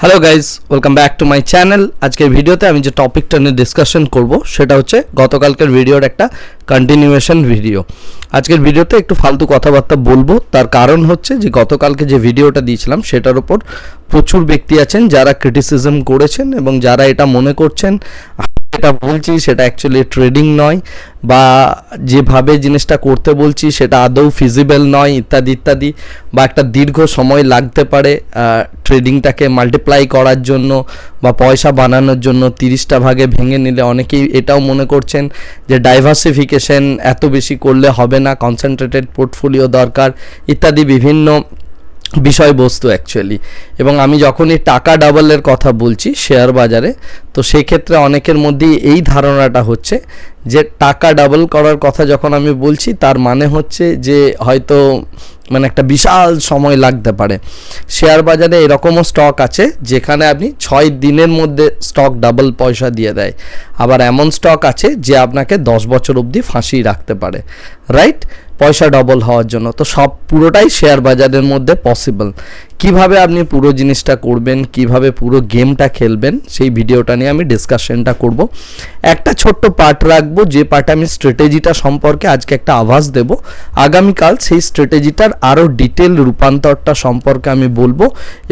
Hello guys welcome back to my channel আজকের ভিডিওতে আমি যে টপিকটা নিয়ে ডিসকাশন করব, সেটা হচ্ছে গতকালকের ভিডিওর একটা কন্টিনিউয়েশন ভিডিও আজকের ভিডিওতে একটু ফালতু কথাবার্তা বলব। তার কারণ হচ্ছে যে গতকালকে যে ভিডিওটা দিয়েছিলাম, সেটার উপর প্রচুর ব্যক্তি আছেন যারা ক্রিটিসিজম করেছেন এবং যারা এটা মনে করছেন যেটা বলছি সেটা অ্যাকচুয়ালি ট্রেডিং নয় বা যেভাবে জিনিসটা করতে বলছি সেটা আদৌ ফিজিবল নয়, ইত্যাদি ইত্যাদি বা একটা দীর্ঘ সময় লাগতে পারে ট্রেডিংটাকে মাল্টিপ্লাই করার জন্য বা পয়সা বানানোর জন্য তিরিশটা ভাগে ভেঙে নিলে অনেকেই এটাও মনে করছেন যে ডাইভার্সিফিকেশন এত বেশি করলে হবে না কনসেন্ট্রেটেড পোর্টফোলিও দরকার, ইত্যাদি বিভিন্ন বিষয়বস্তু অ্যাকচুয়ালি এবং আমি যখনই টাকা ডাবলের কথা বলছি শেয়ার বাজারে, তো সেক্ষেত্রে অনেকের মধ্যেই এই ধারণাটা হচ্ছে যে টাকা ডাবল করার কথা যখন আমি বলছি, তার মানে হচ্ছে যে হয়তো মানে একটা বিশাল সময় লাগতে পারে। শেয়ার বাজারে এরকমও স্টক আছে যেখানে আপনি ছয় দিনের মধ্যে স্টক ডাবল পয়সা দিয়ে দেয়। আবার এমন স্টক আছে যে আপনাকে দশ বছর অবধি ফাঁসিয়ে রাখতে পারে। রাইট পয়সা ডবল হওয়ার জন্য। তো সব পুরোটাই শেয়ার বাজারের মধ্যে পসিবল কীভাবে আপনি পুরো জিনিসটা করবেন, কীভাবে পুরো গেমটা খেলবেন, সেই ভিডিওটা নিয়ে আমি ডিসকাশনটা করব। একটা ছোট্ট পার্ট রাখব, যে পার্টে আমি স্ট্র্যাটেজিটা সম্পর্কে আজকে একটা আভাস দেব। আগামীকাল সেই স্ট্র্যাটেজিটার আরও ডিটেল রূপান্তরটা সম্পর্কে আমি বলব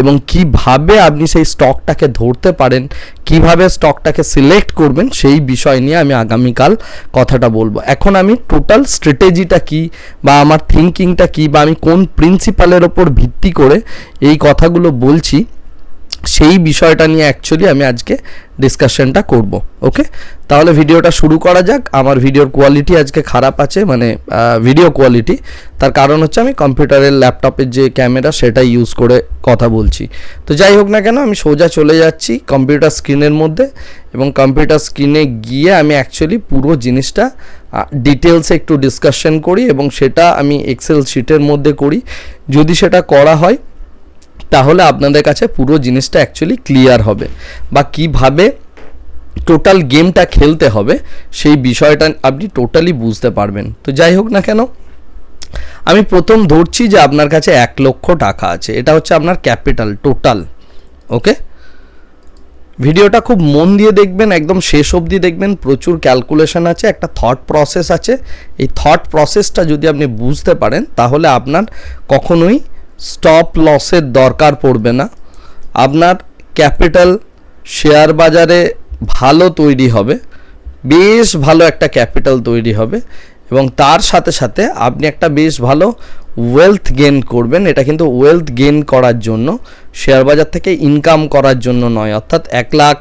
এবং কীভাবে আপনি সেই স্টকটাকে ধরতে পারেন, কীভাবে স্টকটাকে সিলেক্ট করবেন, সেই বিষয় নিয়ে আমি আগামীকাল কথাটা বলব। এখন আমি টোটাল স্ট্র্যাটেজিটা কি বা আমার থিঙ্কিংটা কি বা আমি কোন প্রিন্সিপালের ওপর ভিত্তি করে এই কথাগুলো বলছি, সেই বিষয়টা নিয়ে অ্যাকচুয়ালি আমি আজকে ডিসকাশনটা করব ওকে তাহলে ভিডিওটা শুরু করা যাক। আমার ভিডিওর কোয়ালিটি আজকে খারাপ আছে মানে ভিডিও কোয়ালিটি তার কারণ হচ্ছে আমি কম্পিউটারের ল্যাপটপের যে ক্যামেরা সেটা ইউজ করে কথা বলছি। তো যাই হোক না কেন, আমি সোজা চলে যাচ্ছি কম্পিউটার স্ক্রিনের মধ্যে এবং কম্পিউটার স্ক্রিনে গিয়ে আমি অ্যাকচুয়ালি পুরো জিনিসটা ডিটেলসে একটু ডিসকাশন করি এবং সেটা আমি এক্সেল শিটের মধ্যে করি। যদি সেটা করা হয় তাহলে আপনাদের কাছে পুরো জিনিসটা অ্যাকচুয়ালি ক্লিয়ার হবে। বা কীভাবে টোটাল গেমটা খেলতে হবে, সেই বিষয়টা আপনি টোটালি বুঝতে পারবেন। তো যাই হোক না কেন, আমি প্রথম ধরছি যে আপনার কাছে এক লক্ষ টাকা আছে। এটা হচ্ছে আপনার ক্যাপিটাল টোটাল ওকে ভিডিওটা খুব মন দিয়ে দেখবেন, একদম শেষ অবধি দেখবেন। প্রচুর ক্যালকুলেশন আছে, একটা থট প্রসেস আছে। এই থট প্রসেসটা যদি আপনি বুঝতে পারেন, তাহলে আপনার কখনোই স্টপ লসের দরকার পড়বে না। আপনার ক্যাপিটাল শেয়ার বাজারে ভালো তৈরি হবে, বেশ ভালো একটা ক্যাপিটাল তৈরি হবে এবং তার সাথে সাথে আপনি একটা বেশ ভালো ওয়েলথ গেন করবেন। এটা কিন্তু ওয়েলথ গেন করার জন্য শেয়ার বাজার থেকে ইনকাম করার জন্য নয়। অর্থাৎ এক লাখ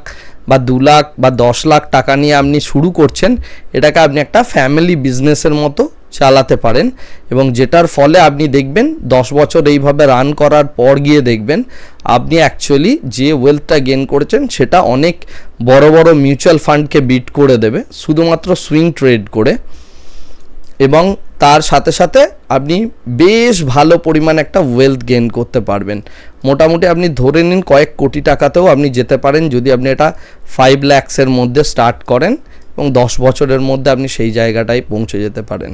বা দু লাখ বা দশ লাখ টাকা নিয়ে আপনি শুরু করছেন, এটাকে আপনি একটা ফ্যামিলি বিজনেসের মতো চালাতে পারেন এবং যেটার ফলে আপনি দেখবেন দশ বছর এইভাবে রান করার পর গিয়ে দেখবেন আপনি অ্যাকচুয়ালি যে ওয়েলথটা গেন করেছেন সেটা অনেক বড় বড় মিউচুয়াল ফান্ডকে বিট করে দেবে, শুধুমাত্র সুইং ট্রেড করে এবং তার সাথে সাথে আপনি বেশ ভালো পরিমাণ একটা ওয়েলথ গেন করতে পারবেন। মোটামুটি আপনি ধরে নিন কয়েক কোটি টাকাতেও আপনি যেতে পারেন যদি আপনি এটা ফাইভ ল্যাক্সের মধ্যে স্টার্ট করেন এবং দশ বছরের মধ্যে আপনি সেই জায়গাটায় পৌঁছে যেতে পারেন।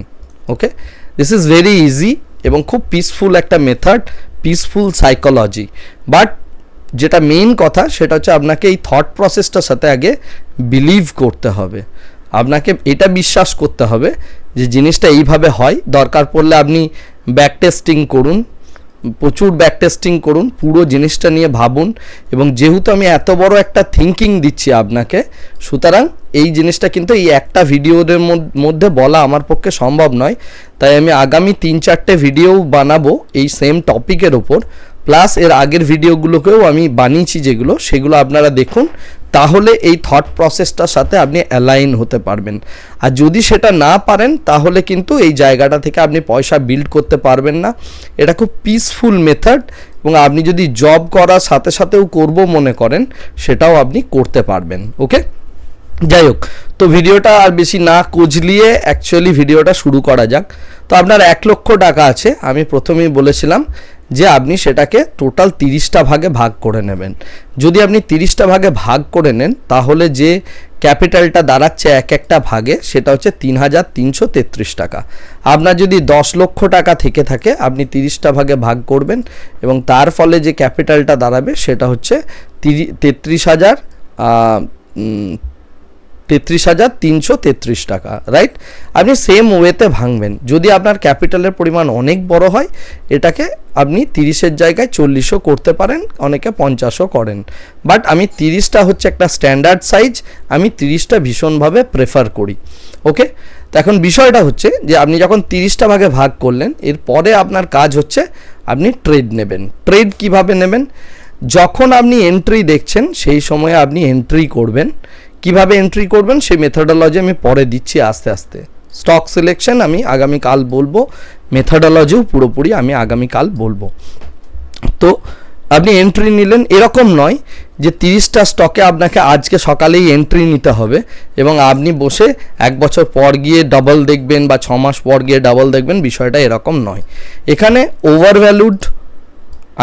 Okay this is very easy এবং খুব পিসফুল একটা মেথড পিসফুল সাইকোলজি বাট যেটা মেইন কথা, সেটা হচ্ছে আপনাকে এই থট প্রসেসটার সাথে আগে বিলিভ করতে হবে। আপনাকে এটা বিশ্বাস করতে হবে যে জিনিসটা এইভাবে হয়। দরকার পড়লে আপনি ব্যাক টেস্টিং করুন। প্রচুর ব্যাক টেস্টিং করুন, পুরো জিনিসটা নিয়ে ভাবুন এবং যেহেতু আমি এত বড় একটা থিঙ্কিং দিচ্ছি আপনাকে, সুতরাং এই জিনিসটা কিন্তু এই একটা ভিডিওদের মধ্যে বলা আমার পক্ষে সম্ভব নয়। তাই আমি আগামী তিন চারটে ভিডিও বানাবো এই সেম টপিকের ওপর প্লাস এর আগের ভিডিওগুলোকেও আমি বানিয়েছি যেগুলো, সেগুলো আপনারা দেখুন তাহলে এই থট প্রসেসটার সাথে আপনি অ্যালাইন হতে পারবেন। আর যদি সেটা না পারেন, তাহলে কিন্তু এই জায়গাটা থেকে আপনি পয়সা বিল্ড করতে পারবেন না। এটা খুব পিসফুল মেথড এবং আপনি যদি জব করার সাথে সাথেও করব মনে করেন, সেটাও আপনি করতে পারবেন ওকে যাই হোক, তো ভিডিওটা আর বেশি না কুজলিয়ে অ্যাকচুয়ালি ভিডিওটা শুরু করা যাক। তো আপনার এক লক্ষ টাকা আছে, আমি প্রথমেই বলেছিলাম যে আপনি সেটাকে টোটাল তিরিশটা ভাগে ভাগ করে নেবেন। যদি আপনি তিরিশটা ভাগে ভাগ করে নেন, তাহলে যে ক্যাপিটালটা দাঁড়াচ্ছে এক একটা ভাগে, সেটা হচ্ছে তিন হাজার তিনশো তেত্রিশ টাকা। আপনার যদি দশ লক্ষ টাকা থেকে থাকে, আপনি তিরিশটা ভাগে ভাগ করবেন এবং তার ফলে যে ক্যাপিটালটা দাঁড়াবে, সেটা হচ্ছে তিরি, তেত্রিশ হাজার তেত্রিশ হাজার তিনশো তেত্রিশ টাকা রাইট আপনি সেম ওয়েতে ভাঙবেন। যদি আপনার ক্যাপিটালের পরিমাণ অনেক বড় হয়, এটাকে আপনি তিরিশের জায়গায় চল্লিশও করতে পারেন, অনেকে পঞ্চাশও করেন। বাট আমি তিরিশটা হচ্ছে একটা স্ট্যান্ডার্ড সাইজ আমি তিরিশটা ভীষণভাবে প্রেফার করি। ওকে তো এখন বিষয়টা হচ্ছে যে, আপনি যখন তিরিশটা ভাগে ভাগ করলেন, এরপরে আপনার কাজ হচ্ছে আপনি ট্রেড নেবেন। ট্রেড কীভাবে নেবেন? যখন আপনি এন্ট্রি দেখছেন, সেই সময়ে আপনি এন্ট্রি করবেন। কীভাবে এন্ট্রি করবেন সেই মেথডোলজি আমি পরে দিচ্ছি আস্তে আস্তে। স্টক সিলেকশন আমি আগামীকাল বলব মেথডোলজিও পুরোপুরি আমি আগামীকাল বলব। তো আপনি এন্ট্রি নিলেন এরকম নয় যে তিরিশটা স্টকে আপনাকে আজকে সকালেই এন্ট্রি নিতে হবে এবং আপনি বসে এক বছর পর গিয়ে ডাবল দেখবেন বা ছ মাস পর গিয়ে ডাবল দেখবেন, বিষয়টা এরকম নয়। এখানে ওভার ভ্যালুড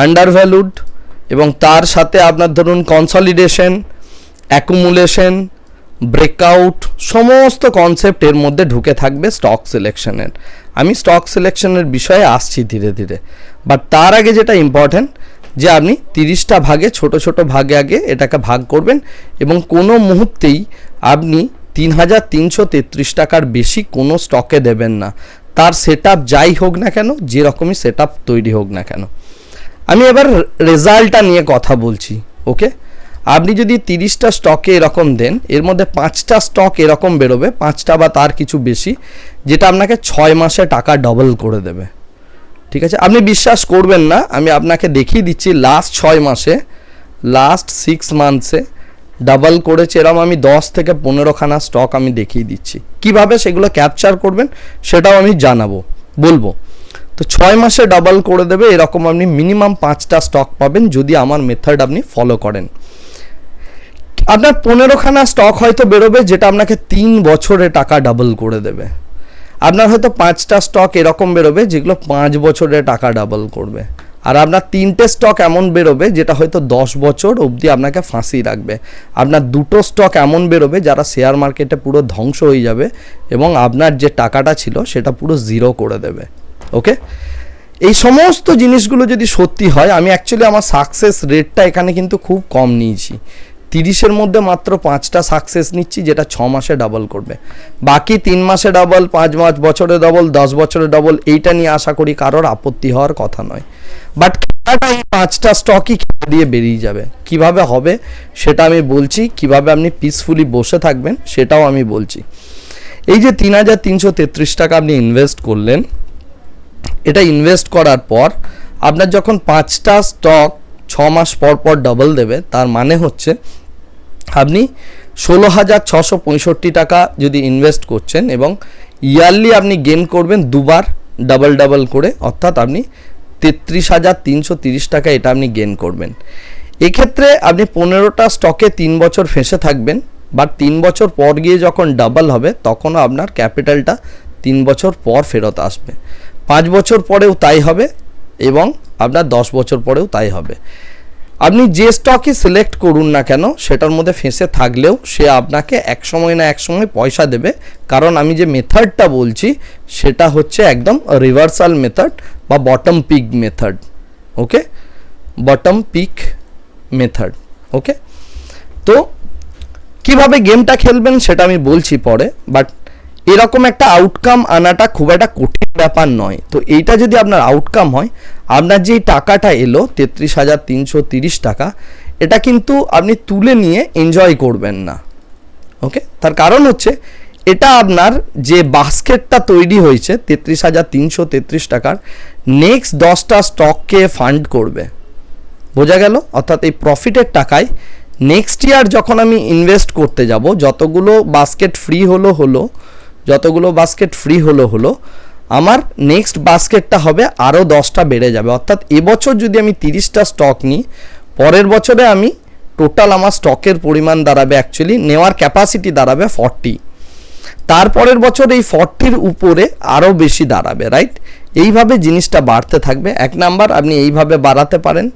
আন্ডার ভ্যালুড এবং তার সাথে আপনার ধরুন কনসলিডেশন অ্যাকুমুলেশন ব্রেকআউট সমস্ত কনসেপ্ট এর মধ্যে ঢুকে থাকবে স্টক সিলেকশনের আমি স্টক সিলেকশনের বিষয়ে আসছি ধীরে ধীরে। বাট তার আগে যেটা ইম্পর্ট্যান্ট যে আপনি তিরিশটা ভাগে, ছোট ছোট ভাগে আগে এটাকে ভাগ করবেন এবং কোনো মুহূর্তেই আপনি তিন হাজার তিনশো তেত্রিশ টাকার বেশি কোনো স্টকে দেবেন না। তার সেট যাই হোক না কেন, যেরকমই সেট তৈরি হোক না কেন। আমি এবার রেজাল্টটা নিয়ে কথা বলছি ওকে আপনি যদি তিরিশটা স্টকে এরকম দেন, এর মধ্যে পাঁচটা স্টক এরকম বেরোবে, পাঁচটা বা তার কিছু বেশি, যেটা আপনাকে ছয় মাসে টাকা ডবল করে দেবে। ঠিক আছে? আপনি বিশ্বাস করবেন না, আমি আপনাকে দেখিয়ে দিচ্ছি লাস্ট ছয় মাসে লাস্ট সিক্স মান্থসে ডাবল করেছে, এরকম আমি দশ থেকে পনেরোখানা স্টক আমি দেখিয়ে দিচ্ছি। কীভাবে সেগুলো ক্যাপচার করবেন, সেটাও আমি জানাব, বলব। তো ছয় মাসে ডাবল করে দেবে, এরকম আপনি মিনিমাম পাঁচটা স্টক পাবেন, যদি আমার মেথড আপনি ফলো করেন। আপনার পনেরোখানা স্টক হয়তো বেরোবে, যেটা আপনাকে তিন বছরে টাকা ডাবল করে দেবে। আপনার হয়তো পাঁচটা স্টক এরকম বেরোবে, যেগুলো পাঁচ বছরে টাকা ডাবল করবে। আর আপনার তিনটে স্টক এমন বেরোবে, যেটা হয়তো দশ বছর অবধি আপনাকে ফাঁসি রাখবে। আপনার দুটো স্টক এমন বেরোবে, যারা শেয়ার মার্কেটে পুরো ধ্বংস হয়ে যাবে, এবং আপনার যে টাকাটা ছিল, সেটা পুরো জিরো করে দেবে। ওকে এই সমস্ত জিনিসগুলো যদি সত্যি হয়, আমি অ্যাকচুয়ালি আমার সাকসেস রেটটা এখানে কিন্তু খুব কম নিয়েছি। তিরিশের মধ্যে মাত্র পাঁচটা সাকসেস নিচ্ছি, যেটা ছ মাসে ডাবল করবে। বাকি তিন মাসে ডাবল পাঁচ মাস, বছরে ডবল দশ বছরে ডবল এইটা নিয়ে আশা করি কারোর আপত্তি হওয়ার কথা নয়। বাট খেলাটা এই পাঁচটা স্টকই খেলা দিয়ে বেরিয়ে যাবে। কীভাবে হবে সেটা আমি বলছি, কীভাবে আপনি পিসফুলি বসে থাকবেন সেটাও আমি বলছি। এই যে তিন হাজার তিনশো তেত্রিশ টাকা আপনি ইনভেস্ট করলেন, এটা ইনভেস্ট করার পর আপনার যখন পাঁচটা স্টক ছ মাস পর পর ডাবল দেবে। তার মানে হচ্ছে, আপনি ষোলো হাজার ছশো পঁয়ষট্টি টাকা যদি ইনভেস্ট করছেন এবং ইয়ারলি আপনি গেন করবেন দুবার ডাবল ডাবল করে, অর্থাৎ আপনি তেত্রিশ হাজার তিনশো তিরিশ টাকা এটা আপনি গেন করবেন। এক্ষেত্রে আপনি পনেরোটা স্টকে তিন বছর ফেঁসে থাকবেন বাট তিন বছর পর গিয়ে যখন ডাবল হবে, তখনও আপনার ক্যাপিটালটা তিন বছর পর ফেরত আসবে। পাঁচ বছর পরেও তাই হবে এবং আপনার দশ বছর পরেও তাই হবে। আপনি যে স্টকই সিলেক্ট করুন না কেন, সেটার মধ্যে ফেঁসে থাকলেও সে আপনাকে এক সময় না এক সময় পয়সা দেবে। কারণ আমি যে মেথডটা বলছি, সেটা হচ্ছে একদম রিভার্সাল মেথড বা bottom peak method okay bottom peak method okay তো, কীভাবে গেমটা খেলবেন সেটা আমি বলছি পরে বাট এরকম একটা আউটকাম আনাটা খুব একটা কঠিন ব্যাপার নয়। তো এইটা যদি আপনার আউটকাম হয়, আপনার যেই টাকাটা এলো, তেত্রিশ হাজার তিনশো তিরিশ টাকা, এটা কিন্তু আপনি তুলে নিয়ে এনজয় করবেন না। ওকে তার কারণ হচ্ছে, এটা আপনার যে বাস্কেটটা তৈরি হয়েছে, তেত্রিশ হাজার তিনশো তেত্রিশ টাকার নেক্সট দশটা স্টককে ফান্ড করবে। বোঝা গেল? অর্থাৎ এই প্রফিটের টাকায় নেক্সট ইয়ার যখন আমি ইনভেস্ট করতে যাব, যতগুলো বাস্কেট ফ্রি হলো হলো যতগুলো বাস্কেট ফ্রি হলো হলো, আমার নেক্সট বাস্কেটটা হবে আরও দশটা বেড়ে যাবে। অর্থাৎ এবছর যদি আমি তিরিশটা স্টক নিই, পরের বছরে আমি টোটাল আমার স্টকের পরিমাণ দাঁড়াবে অ্যাকচুয়ালি নেওয়ার ক্যাপাসিটি দাঁড়াবে ফর্টি তারপরের বছর এই ফর্টির উপরে আরও বেশি দাঁড়াবে রাইট এইভাবে জিনিসটা বাড়তে থাকবে। এক নাম্বার আপনি এইভাবে বাড়াতে পারেন।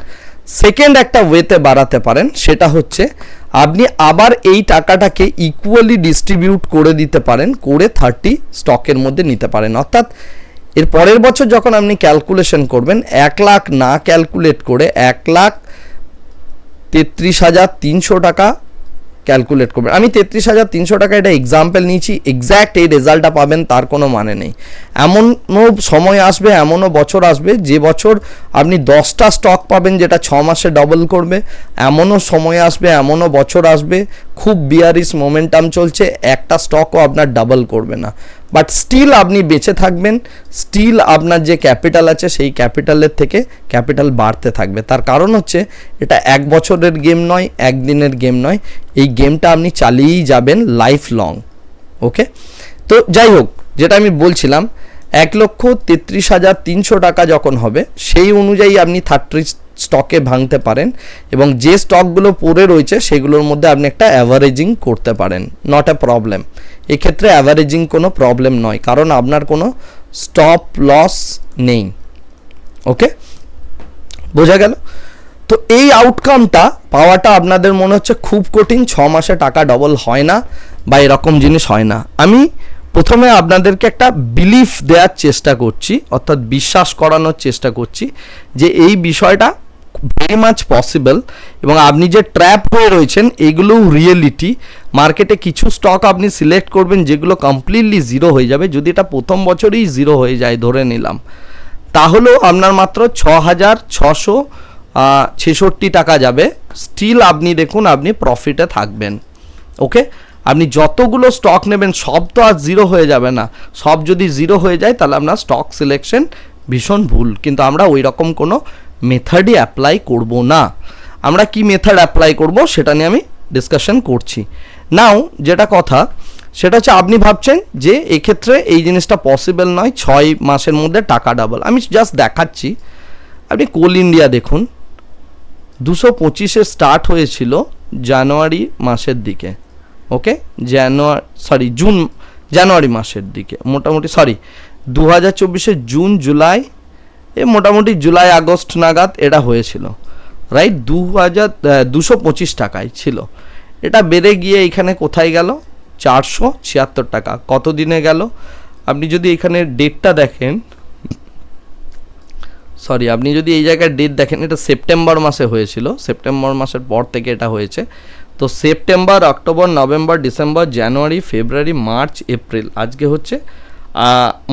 সেকেন্ড একটা ওয়েতে বাড়াতে পারেন, সেটা হচ্ছে আপনি আবার এই টাকাটাকে ইকুয়ালি ডিস্ট্রিবিউট করে দিতে পারেন, করে থার্টি স্টকের মধ্যে নিতে পারেন। অর্থাৎ এর পরের বছর যখন আপনি ক্যালকুলেশন করবেন, এক লাখ না ক্যালকুলেট করে এক লাখ তেত্রিশ হাজার তিনশো টাকা ক্যালকুলেট করবেন। আমি তেত্রিশ হাজার তিনশো টাকা এটা এক্সাম্পল নিয়েছি এক্স্যাক্ট এই রেজাল্টটা পাবেন, তার কোনো মানে নেই। এমনও সময় আসবে, এমনও বছর আসবে, যে বছর আপনি দশটা স্টক পাবেন যেটা ছ মাসে ডবল করবে, এমনও সময় আসবে, এমনও বছর আসবে, খুব বিয়ারিস মোমেন্টাম চলছে, একটা স্টকও আপনার ডাবল করবে না। বাট স্টিল আপনি বেঁচে থাকবেন স্টিল আপনার যে ক্যাপিটাল আছে, সেই ক্যাপিটালের থেকে ক্যাপিটাল বাড়তে থাকবে। তার কারণ হচ্ছে, এটা এক বছরের গেম নয়, একদিনের গেম নয় এই গেমটা আপনি চালিয়েই যাবেন লাইফ লং ওকে তো যাই হোক, যেটা আমি বলছিলাম, এক লক্ষ তেত্রিশ হাজার তিনশো টাকা যখন হবে, সেই অনুযায়ী আপনি থার্টি স্টকে ভাঙতে পারেন এবং যে স্টকগুলো পড়ে রয়েছে, সেগুলোর মধ্যে আপনি একটা অ্যাভারেজিং করতে পারেন নট এ প্রবলেম এক্ষেত্রে অ্যাভারেজিং কোনো প্রবলেম নয়, কারণ আপনার কোনো স্টপ লস নেই ওকে বোঝা গেল? তো এই আউটকামটা পাওয়াটা আপনাদের মনে হচ্ছে খুব কঠিন, ছ মাসে টাকা ডবল হয় না বা এরকম জিনিস হয় না। আমি প্রথমে আপনাদেরকে একটা বিলিফ দেওয়ার চেষ্টা করছি, অর্থাৎ বিশ্বাস করানোর চেষ্টা করছি যে এই বিষয়টা ভেরি মাচ পসিবল এবং আপনি যে ট্র্যাপ হয়ে রয়েছেন এগুলোও রিয়েলিটি মার্কেটে কিছু স্টক আপনি সিলেক্ট করবেন যেগুলো কমপ্লিটলি জিরো হয়ে যাবে। যদি এটা প্রথম বছরেই জিরো হয়ে যায়, ধরে নিলাম। তাহলেও আপনার মাত্র ছ হাজার ছশো ছেষট্টি টাকা যাবে। স্টিল আপনি দেখুন, আপনি প্রফিটে থাকবেন। ওকে আপনি যতগুলো স্টক নেবেন, সব তো আর জিরো হয়ে যাবে না। সব যদি জিরো হয়ে যায়, তাহলে আপনার স্টক সিলেকশন ভীষণ ভুল। কিন্তু আমরা ওই রকম কোনো মেথডই অ্যাপ্লাই করব না। আমরা কি মেথড অ্যাপ্লাই করব, সেটা নিয়ে আমি ডিসকাশন করছি। নাও যেটা কথা, সেটা হচ্ছে আপনি ভাবছেন যে এক্ষেত্রে এই জিনিসটা পসিবল নয়, ছয় মাসের মধ্যে টাকা ডাবল আমি জাস্ট দেখাচ্ছি। আপনি কোল ইন্ডিয়া দেখুন। দুশো পঁচিশে স্টার্ট হয়েছিল জানুয়ারি মাসের দিকে ওকে জানুয়ারি সরি জুন, জানুয়ারি মাসের দিকে, মোটামুটি সরি দু হাজার চব্বিশে জুন, জুলাই, এ মোটামুটি জুলাই, আগস্ট নাগাদ এটা হয়েছিল রাইট দু হাজার দুশো পঁচিশ টাকায় ছিল। এটা বেড়ে গিয়ে এখানে কোথায় গেল? চারশো ছিয়াত্তর টাকা। কত দিনে গেল? আপনি যদি এখানে ডেটটা দেখেন সরি আপনি যদি এই জায়গায় ডেট দেখেন, এটা সেপ্টেম্বর মাসে হয়েছিল। সেপ্টেম্বর মাসের পর থেকে এটা হয়েছে। তো September October November December January February March April আজকে হচ্ছে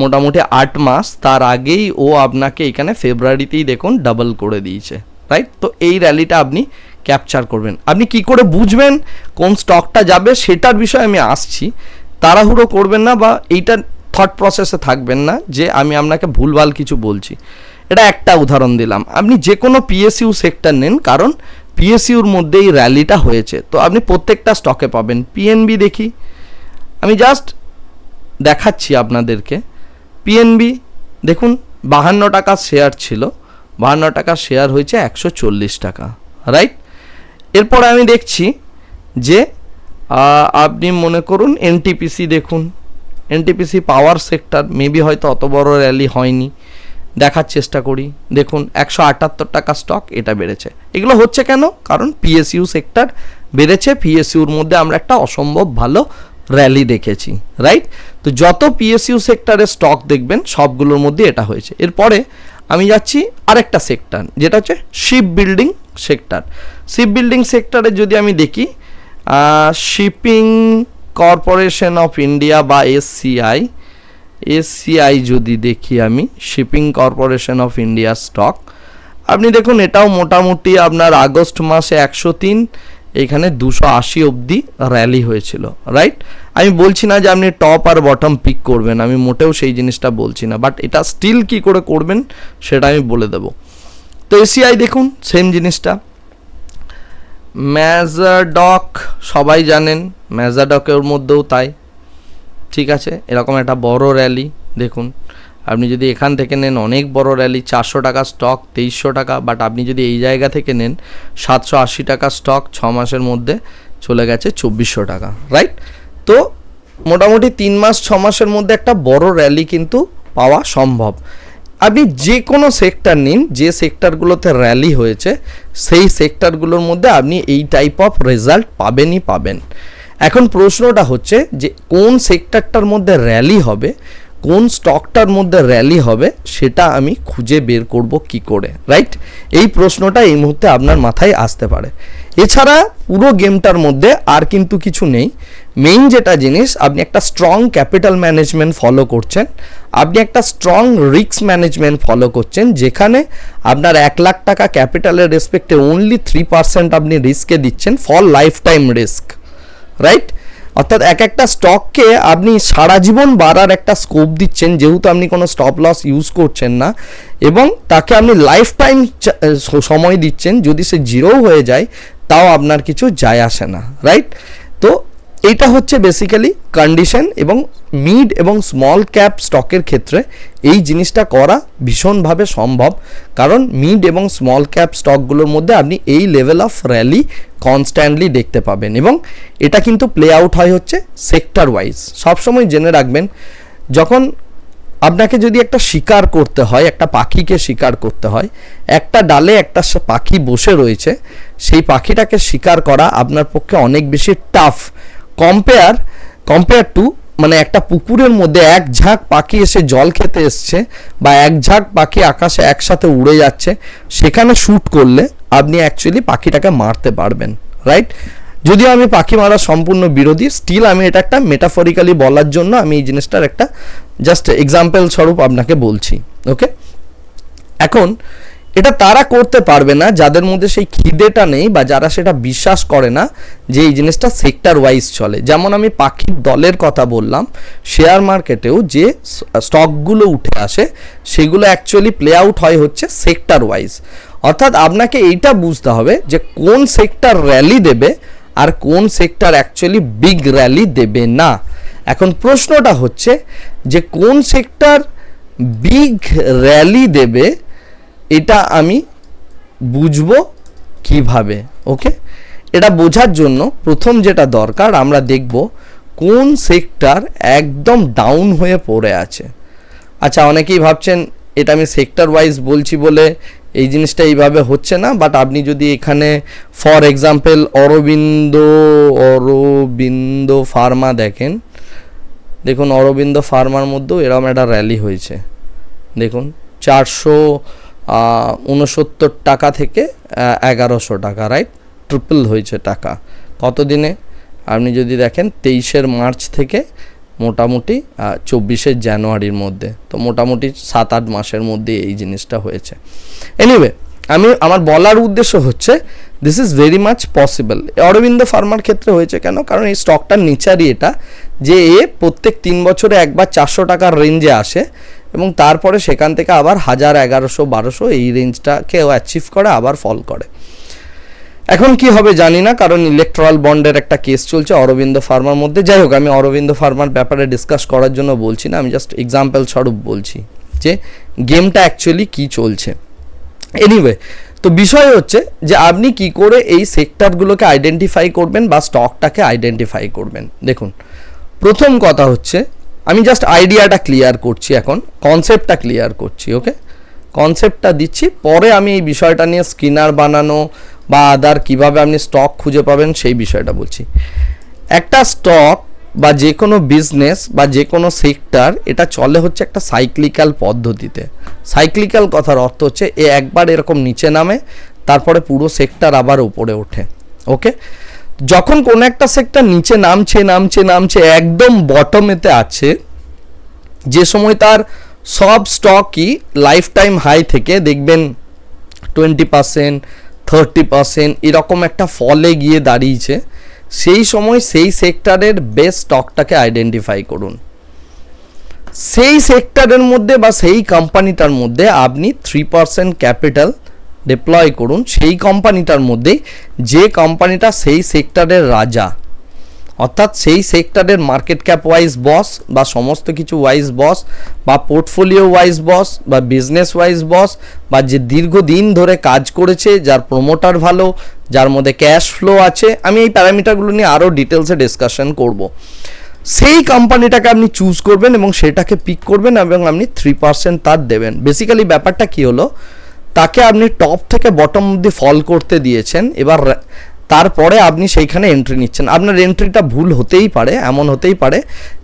মোটামুটি আট মাস। তার আগেই ও আপনাকে এখানে ফেব্রুয়ারিতেই দেখুন ডাবল করে দিয়েছে। রাইট তো এই র্যালিটা আপনি ক্যাপচার করবেন। আপনি কি করে বুঝবেন কোন স্টকটা যাবে সেটার বিষয়ে আমি আসছি। তাড়াহুড়ো করবেন না বা এইটা থট প্রসেসে থাকবেন না যে আমি আপনাকে ভুলভাল কিছু বলছি। এটা একটা উদাহরণ দিলাম। আপনি যে কোনো পিএসইউ সেক্টর নেন, কারণ পিএসইউর মধ্যে এই র্যালিটা হয়েছে। তো আপনি প্রত্যেকটা স্টকে পাবেন। পিএনবি দেখি। আমি জাস্ট দেখাচ্ছি আপনাদেরকে। পিএনবি দেখুন, বাহান্ন টাকা শেয়ার ছিল। বাহান্ন টাকা শেয়ার হয়েছে একশো চল্লিশ টাকা রাইট এরপর আমি দেখছি যে আপনি মনে করুন এনটিপিসি দেখুন। এনটিপিসি পাওয়ার সেক্টর মেবি হয়তো অত বড় র্যালি হয়নি। দেখার চেষ্টা করি। দেখুন, একশো আটাত্তর টাকা স্টক এটা বেড়েছে। এগুলো হচ্ছে কেন? কারণ পিএসইউ সেক্টর বেড়েছে। পিএসইউর মধ্যে আমরা একটা অসম্ভব ভালো র্যালি দেখেছি রাইট তো যত পিএসইউ সেক্টরের স্টক দেখবেন, সবগুলোর মধ্যে এটা হয়েছে। এরপরে আমি যাচ্ছি আরেকটা সেক্টর যেটা হচ্ছে ship building sector ship building সেক্টরে যদি আমি দেখি শিপিং কর্পোরেশন অফ ইন্ডিয়া বা এসসিআই এসসিআই যদি দেখি আমি shipping corporation of India stock আপনি দেখুন, এটাও মোটামুটি আপনার আগস্ট মাসে একশো তিন, এখানে দুশো আশি অবধি র্যালি হয়েছিল রাইট আমি বলছি না যে আপনি টপ আর বটম পিক করবেন, আমি মোটেও সেই জিনিসটা বলছি না বাট এটা স্টিল কি করে করবেন সেটা আমি বলে দেব। তো এসিআই দেখুন সেম জিনিসটা। ম্যাজাডক সবাই জানেন ম্যাজাডকের মধ্যেও তাই। ঠিক আছে, এরকম একটা বড় র্যালি দেখুন। আপনি যদি এখান থেকে নেন অনেক বড় র্যালি চারশো টাকা স্টক তেইশশো টাকা বাট আপনি যদি এই জায়গা থেকে নেন, সাতশো আশি টাকা স্টক ছ মাসের মধ্যে চলে গেছে চব্বিশশো টাকা রাইট তো মোটামুটি তিন মাস, ছ মাসের মধ্যে একটা বড় র্যালি কিন্তু পাওয়া সম্ভব। আপনি যে কোনো সেক্টর নিন, যে সেক্টরগুলোতে র্যালি হয়েছে, সেই সেক্টরগুলোর মধ্যে আপনি এই টাইপ অফ রেজাল্ট পাবেনই পাবেন। এখন প্রশ্নটা হচ্ছে যে কোন সেক্টরটার মধ্যে র্যালি হবে, কোন স্টকটার মধ্যে র্যালি হবে, সেটা আমি খুঁজে বের করব কি করে রাইট এই প্রশ্নটা এই মুহূর্তে আপনার মাথায় আসতে পারে। এছাড়া পুরো গেমটার মধ্যে আর কিন্তু কিছু নেই। মেইন যেটা জিনিস, আপনি একটা স্ট্রং ক্যাপিটাল ম্যানেজমেন্ট ফলো করছেন, আপনি একটা স্ট্রং রিস্ক ম্যানেজমেন্ট ফলো করছেন, যেখানে আপনার এক লাখ টাকা ক্যাপিটালের রেসপেক্টে অনলি থ্রি পার্সেন্ট আপনি রিস্কে দিচ্ছেন for life time risk right অর্থাৎ এক একটা স্টককে আপনি সারা জীবন বাড়ার একটা স্কোপ দিচ্ছেন, যেহেতু আপনি কোনো স্টপ লস ইউজ করছেন না, এবং তাকে আপনি লাইফ টাইম সময় দিচ্ছেন, যদি সে জিরো হয়ে যায়, তাও আপনার কিছু যায় আসে না। রাইট তো এটা হচ্ছে বেসিক্যালি কন্ডিশন এবং মিড এবং স্মল ক্যাপ স্টকের ক্ষেত্রে এই জিনিসটা করা ভীষণভাবে সম্ভব। কারণ মিড এবং স্মল ক্যাপ স্টকগুলোর মধ্যে আপনি এই লেভেল অফ র্যালি কনস্ট্যান্টলি দেখতে পাবেন এবং এটা কিন্তু প্লে আউট হয় হচ্ছে সেক্টর ওয়াইজ সবসময় জেনে রাখবেন, যখন আপনাকে যদি একটা শিকার করতে হয়, একটা পাখিকে শিকার করতে হয়, একটা ডালে একটা পাখি বসে রয়েছে, সেই পাখিটাকে শিকার করা আপনার পক্ষে অনেক বেশি টাফ কম্পেয়ার কম্পেয়ার টু মানে একটা পুকুরের মধ্যে এক ঝাঁক পাখি এসে জল খেতে এসছে বা এক ঝাঁক পাখি আকাশে একসাথে উড়ে যাচ্ছে, সেখানে শ্যুট করলে আপনি অ্যাকচুয়ালি পাখিটাকে মারতে পারবেন রাইট যদিও আমি পাখি মারা সম্পূর্ণ বিরোধী স্টিল আমি এটা একটা মেটাফরিক্যালি বলার জন্য আমি এই জিনিসটার একটা জাস্ট এক্সাম্পল স্বরূপ আপনাকে বলছি ওকে এখন এটা তারা করতে পারবে না, যাদের মধ্যে সেই খিদেটা নেই বা যারা সেটা বিশ্বাস করে না যে এই জিনিসটা সেক্টর ওয়াইজ চলে। যেমন আমি পাখির দলের কথা বললাম শেয়ার মার্কেটেও যে স্টকগুলো উঠে আসে, সেগুলো অ্যাকচুয়ালি প্লে আউট হয় হচ্ছে সেক্টর ওয়াইজ অর্থাৎ আপনাকে এইটা বুঝতে হবে যে কোন সেক্টর র্যালি দেবে আর কোন সেক্টর অ্যাকচুয়ালি বিগ র্যালি দেবে না। এখন প্রশ্নটা হচ্ছে যে কোন সেক্টর বিগ র্যালি দেবে এটা আমি বুঝব কীভাবে ওকে এটা বোঝার জন্য প্রথম যেটা দরকার, আমরা দেখব কোন সেক্টর একদম ডাউন হয়ে পড়ে আছে। আচ্ছা অনেকেই ভাবছেন এটা আমি সেক্টর ওয়াইজ বলছি বলে এই জিনিসটা এইভাবে হচ্ছে না বাট আপনি যদি এখানে for example Aurobindo Aurobindo pharma দেখেন, দেখুন অরবিন্দ ফার্মার মধ্যেও এরকম একটা র্যালি হয়েছে। দেখুন, চারশো উনসত্তর টাকা থেকে এগারোশো টাকা রাইট ট্রিপল হয়েছে টাকা। কত দিনে আপনি যদি দেখেন, তেইশের মার্চ থেকে মোটামুটি চব্বিশের জানুয়ারির মধ্যে। তো মোটামুটি সাত আট মাসের মধ্যে এই জিনিসটা হয়েছে। এনিওয়ে আমি, আমার বলার উদ্দেশ্য হচ্ছে this is very much possible Aurobindo farmer ক্ষেত্রে হয়েছে কেন? কারণ এই স্টকটার নিচারই এটা, যে এ প্রত্যেক তিন বছরে একবার চারশো টাকার রেঞ্জে আসে। এবং তারপরে সেখান থেকে আবার হাজার এগারোশো, বারোশো এই রেঞ্জটাকে অ্যাচিভ করে, আবার ফল করে। এখন কি হবে জানি না, কারণ ইলেকট্রাল বন্ডের একটা কেস চলছে অরবিন্দ ফার্মার মধ্যে। যাই হোক, আমি অরবিন্দ ফার্মার ব্যাপারে ডিসকাস করার জন্য বলছি না, আমি জাস্ট এক্সাম্পল স্বরূপ বলছি যে গেমটা অ্যাকচুয়ালি কি চলছে। এনিওয়ে তো বিষয় হচ্ছে যে আপনি কি করে এই সেক্টরগুলোকে আইডেন্টিফাই করবেন বা স্টকটাকে আইডেন্টিফাই করবেন। দেখুন, প্রথম কথা হচ্ছে আমি জাস্ট আইডিয়াটা ক্লিয়ার করছি এখন কনসেপ্টটা ক্লিয়ার করছি ওকে কনসেপ্টটা দিচ্ছি, পরে আমি এই বিষয়টা নিয়ে স্কিনার বানানো বা আদার কীভাবে আপনি স্টক খুঁজে পাবেন সেই বিষয়টা বলছি। একটা স্টক বা যে কোনো বিজনেস বা যে কোনো সেক্টর এটা চলে হচ্ছে একটা সাইক্লিক্যাল পদ্ধতিতে। সাইক্লিক্যাল কথার অর্থ হচ্ছে, এ একবার এরকম নিচে নামে, তারপরে পুরো সেক্টর আবার উপরে ওঠে ওকে যখন কোনো একটা সেক্টর নিচে নামছে নামছে নামছে, একদম বটমেতে আছে, যে সময় তার সব স্টকই লাইফ টাইম হাই থেকে দেখবেন টোয়েন্টি পার্সেন্ট থার্টি পার্সেন্ট এরকম একটা ফলে গিয়ে দাঁড়িয়েছে, সেই সময় সেই সেক্টরের বেস্ট স্টকটাকে আইডেন্টিফাই করুন। সেই সেক্টরের মধ্যে বা সেই কোম্পানিটার মধ্যে আপনি থ্রি পার্সেন্ট ক্যাপিটাল ডিপ্লয় করুন, সেই কোম্পানিটার মধ্যে যে কোম্পানিটা সেই সেক্টরের রাজা। অর্থাৎ সেই সেক্টরের মার্কেট ক্যাপ ওয়াইজ বস বা সমস্ত কিছু ওয়াইজ বস বা পোর্টফোলিও ওয়াইজ বস বা বিজনেস ওয়াইজ বস বা যে দীর্ঘদিন ধরে কাজ করেছে, যার প্রমোটার ভালো, যার মধ্যে ক্যাশ ফ্লো আছে, আমি এই প্যারামিটারগুলো নিয়ে আরও ডিটেলসে ডিসকাশন করব। সেই কোম্পানিটাকে আপনি চুজ করবেন এবং সেটাকে পিক করবেন এবং আপনি থ্রি পার্সেন্ট তার দেবেন। বেসিক্যালি ব্যাপারটা কি হলো? তাকে আপনি টপ থেকে বটম অব্দি ফল করতে দিয়েছেন, এবার তারপরে আপনি সেইখানে এন্ট্রি নিচ্ছেন। আপনার এন্ট্রিটা ভুল হতেই পারে, এমন হতেই পারে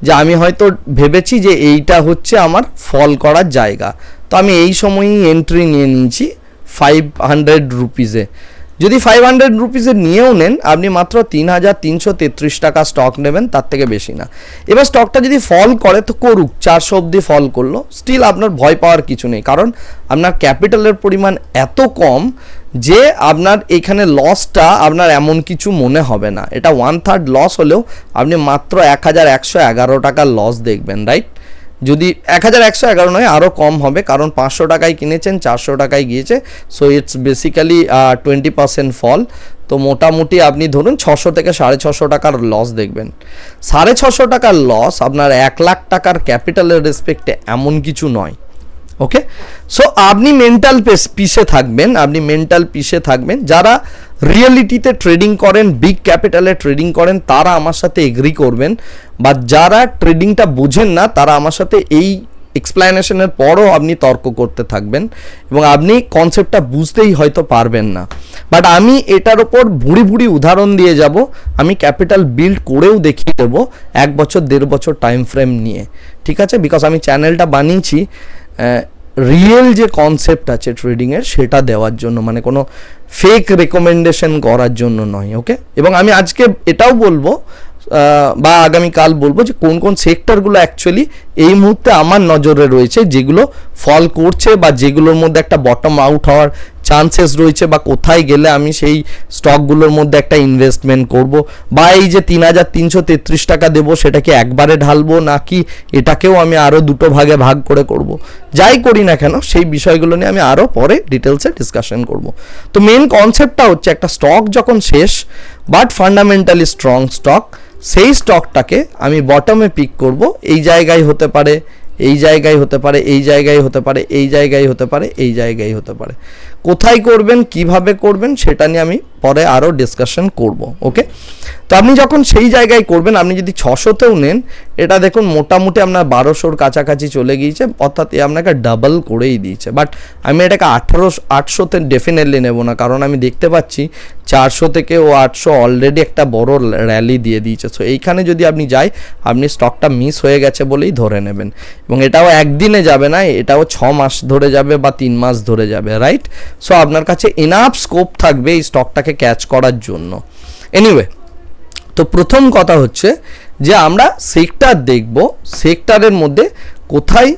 যে আমি হয়তো ভেবেছি যে এইটা হচ্ছে আমার ফল করার জায়গা। তো আমি এই সময়ই এন্ট্রি নিয়ে নিয়েছি ফাইভ হান্ড্রেড রুপিসে যদি ফাইভ হান্ড্রেড রুপিসে নিয়েও নেন, আপনি মাত্র তিন হাজার তিনশো তেত্রিশ টাকা স্টক নেবেন, তার থেকে বেশি না। এবার স্টকটা যদি ফল করে, তো করুক, চারশো অবধি ফল করল স্টিল আপনার ভয় পাওয়ার কিছু নেই। কারণ আপনার ক্যাপিটালের পরিমাণ এত কম যে আপনার এখানে লসটা আপনার এমন কিছু মনে হবে না। এটা ওয়ান থার্ড লস হলেও আপনি মাত্র এক হাজার একশো এগারো টাকার লস দেখবেন রাইট যদি এক হাজার একশো এগারো নয় আরও কম হবে, কারণ পাঁচশো টাকায় কিনেছেন, চারশো টাকায় গিয়েছে। So it's basically twenty percent fall তো মোটামুটি আপনি ধরুন ছশো থেকে সাড়ে ছশো টাকার লস দেখবেন। সাড়ে ছশো টাকার লস আপনার এক লাখ টাকার ক্যাপিটালের রেসপেক্টে এমন কিছু নয়। ওকে সো আপনি মেন্টাল পিসে থাকবেন, আপনি মেন্টাল পিসে থাকবেন। যারা রিয়েলিটিতে ট্রেডিং করেন বিগ ক্যাপিটালে ট্রেডিং করেন, তারা আমার সাথে এগ্রি করবেন। বা যারা ট্রেডিংটা বোঝেন না, তারা আমার সাথে এই এক্সপ্লানেশনের পরও আপনি তর্ক করতে থাকবেন এবং আপনি কনসেপ্টটা বুঝতেই হয়তো পারবেন না। বাট আমি এটার ওপর ভুড়ি ভুড়ি উদাহরণ দিয়ে যাব। আমি ক্যাপিটাল বিল্ড করেও দেখিয়ে দেবো এক বছর, দেড় বছর টাইম ফ্রেম নিয়ে। ঠিক আছে? বিকজ আমি চ্যানেলটা বানিয়েছি রিয়েল যে কনসেপ্ট আছে ট্রেডিংয়ের সেটা দেওয়ার জন্য মানে কোনো ফেক রেকমেন্ডেশন করার জন্য নয় ওকে এবং আমি আজকে এটাও বলব বা আগামীকাল বলব যে কোন কোন সেক্টরগুলো অ্যাকচুয়ালি এই মুহূর্তে আমার নজরে রয়েছে, যেগুলো ফল করছে বা যেগুলোর মধ্যে একটা বটম আউট হওয়ার চান্সেস রয়েছে বা কোথায় গেলে আমি সেই স্টকগুলোর মধ্যে একটা ইনভেস্টমেন্ট করব বা এই যে তিন হাজার তিনশো তেত্রিশ টাকা দেবো সেটাকে একবারে ঢালবো নাকি এটাকেও আমি আরও দুটো ভাগে ভাগ করে করব? যাই করি না কেন, সেই বিষয়গুলো নিয়ে আমি আরও পরে ডিটেলসে ডিসকাশন করব। তো মেন কনসেপ্টটা হচ্ছে একটা স্টক যখন শেষ বাট ফান্ডামেন্টালি স্ট্রং স্টক সেই স্টকটাকে আমি বটমে পিক করব। এই জায়গায় হতে পারে এই জায়গায় হতে পারে, এই জায়গায় হতে পারে, এই জায়গায় হতে পারে, এই জায়গায় হতে পারে। কোথায় করবেন, কীভাবে করবেন, সেটা নিয়ে আমি পরে আরও ডিসকাশন করব ওকে তো আপনি যখন সেই জায়গায় করবেন, আপনি যদি ছশোতেও নেন এটা দেখুন মোটামুটি আপনার বারোশোর কাছাকাছি চলে গিয়েছে, অর্থাৎ এ আপনাকে ডাবল করেই দিয়েছে। বাট আমি এটাকে আঠারো আটশোতে ডেফিনেটলি নেব না, কারণ আমি দেখতে পাচ্ছি চারশো থেকে ও আটশো অলরেডি একটা বড় র্যালি দিয়ে দিয়েছে। সো এইখানে যদি আপনি যাই, আপনি স্টকটা মিস হয়ে গেছে বলেই ধরে নেবেন। এবং এটাও একদিনে যাবে না, এটাও ছ মাস ধরে যাবে বা তিন মাস ধরে যাবে রাইট সো আপনার কাছে এনাফ স্কোপ থাকবে এই স্টকটাকে ক্যাচ করার জন্য। এনিওয়ে তো প্রথম কথা হচ্ছে যে আমরা সেক্টর দেখব সেক্টরের মধ্যে কোথায়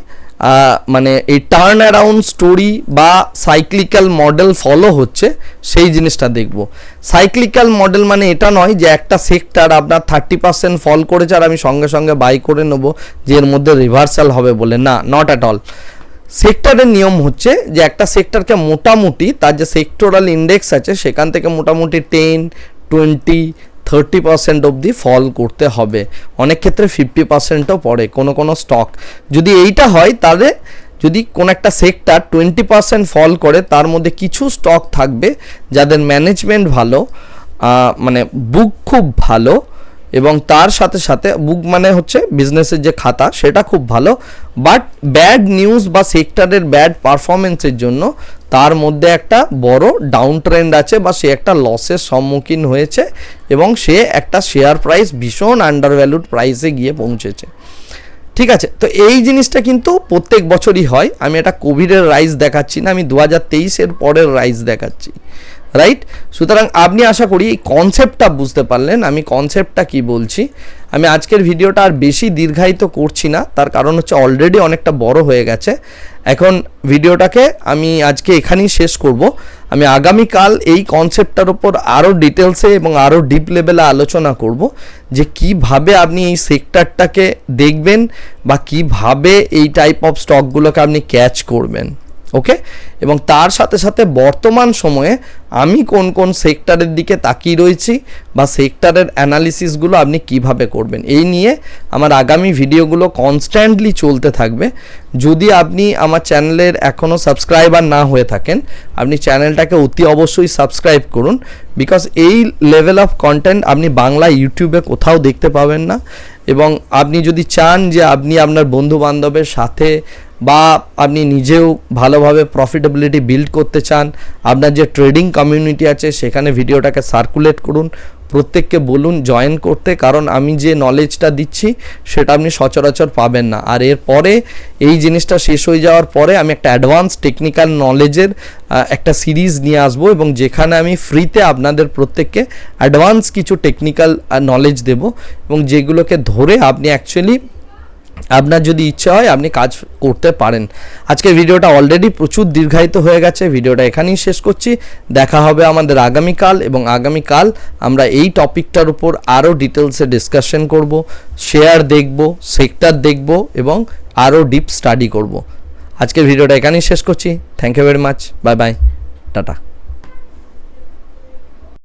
মানে এই টার্ন অ্যারাউন্ড স্টোরি বা সাইক্লিক্যাল মডেল ফলো হচ্ছে, সেই জিনিসটা দেখব। সাইক্লিক্যাল মডেল মানে এটা নয় যে একটা সেক্টর আপনার থার্টি পার্সেন্ট ফল করেছে আর আমি সঙ্গে সঙ্গে বাই করে নেব, যে এর মধ্যে রিভার্সাল হবে বলে। না নট অ্যাট অল সেক্টরের নিয়ম হচ্ছে যে একটা সেক্টরকে মোটামুটি তার যে সেক্টরাল ইন্ডেক্স আছে, সেখান থেকে মোটামুটি টেন টোয়েন্টি থার্টি পার্সেন্ট অবধি ফল করতে হবে। অনেক ক্ষেত্রে ফিফটি পার্সেন্টও পড়ে কোনো কোনো স্টক যদি এইটা হয়, তাহলে যদি কোন একটা সেক্টর টোয়েন্টি পার্সেন্ট ফল করে, তার মধ্যে কিছু স্টক থাকবে যাদের ম্যানেজমেন্ট ভালো মানে বুক খুব ভালো এবং তার সাথে সাথে বুক মানে হচ্ছে বিজনেসের যে খাতা, সেটা খুব ভালো। বাট ব্যাড নিউজ বা সেক্টরের ব্যাড পারফরমেন্সের জন্য তার মধ্যে একটা বড় ডাউন ট্রেন্ড আছে বা সে একটা লসের সম্মুখীন হয়েছে এবং সে একটা শেয়ার প্রাইস ভীষণ আন্ডার ভ্যালুড প্রাইসে গিয়ে পৌঁছেছে। ঠিক আছে, তো এই জিনিসটা কিন্তু প্রত্যেক বছরই হয়। আমি এটা কোভিডের রাইজ দেখাচ্ছি না, আমি দু হাজার তেইশের পরের রাইজ দেখাচ্ছি। রাইট সুতরাং আপনি আশা করি এই কনসেপ্টটা বুঝতে পারলেন। আমি কনসেপ্টটা কি বলছি? আমি আজকের ভিডিওটা আর বেশি দীর্ঘায়িত করছি না। তার কারণ হচ্ছে অলরেডি অনেকটা বড় হয়ে গেছে। এখন ভিডিওটাকে আমি আজকে এখানেই শেষ করব। আমি আগামীকাল এই কনসেপ্টটার ওপর আরও ডিটেলসে এবং আরও ডিপ লেভেলে আলোচনা করব যে কীভাবে আপনি এই সেক্টরটাকে দেখবেন বা কীভাবে এই টাইপ অফ স্টকগুলোকে আপনি ক্যাচ করবেন। ওকে? এবং তার সাথে সাথে বর্তমান সময়ে আমি কোন কোন সেক্টরের দিকে তাকিয়ে রয়েছি বা সেক্টরের অ্যানালিসিসগুলো আপনি কীভাবে করবেন, এই নিয়ে আমার আগামী ভিডিওগুলো কনস্ট্যান্টলি চলতে থাকবে। যদি আপনি আমার চ্যানেলের এখনও সাবস্ক্রাইবার না হয়ে থাকেন, আপনি চ্যানেলটাকে অতি অবশ্যই সাবস্ক্রাইব করুন বিকজ এই লেভেল অফ কন্টেন্ট আপনি বাংলা ইউটিউবে কোথাও দেখতে পাবেন না। এবং আপনি যদি চান যে আপনি আপনার বন্ধু বান্ধবের সাথে বা আপনি নিজেও ভালোভাবে প্রফিটেবিলিটি বিল্ড করতে চান, আপনার যে ট্রেডিং কমিউনিটি আছে সেখানে ভিডিওটাকে সার্কুলেট করুন, প্রত্যেককে বলুন জয়েন করতে, কারণ আমি যে নলেজটা দিচ্ছি সেটা আপনি সচরাচর পাবেন না। আর এরপরে এই জিনিসটা শেষ হয়ে যাওয়ার পরে আমি একটা অ্যাডভান্স টেকনিক্যাল নলেজের একটা সিরিজ নিয়ে আসব এবং যেখানে আমি ফ্রিতে আপনাদের প্রত্যেককে অ্যাডভান্স কিছু টেকনিক্যাল নলেজ দেব এবং যেগুলোকে ধরে আপনি অ্যাকচুয়ালি আপনার যদি ইচ্ছে হয়, আপনি কাজ করতে পারেন। আজকের ভিডিওটা অলরেডি প্রচুর দীর্ঘায়িত হয়ে গেছে। ভিডিওটা এখানেই শেষ করছি। দেখা হবে আমাদের আগামীকাল এবং আগামীকাল আমরা এই টপিকটার উপর আরও ডিটেলসে ডিসকাশন করব শেয়ার দেখব সেক্টর দেখব এবং আরও ডিপ স্টাডি করব। আজকের ভিডিওটা এখানেই শেষ করছি। Thank you very much bye bye tata.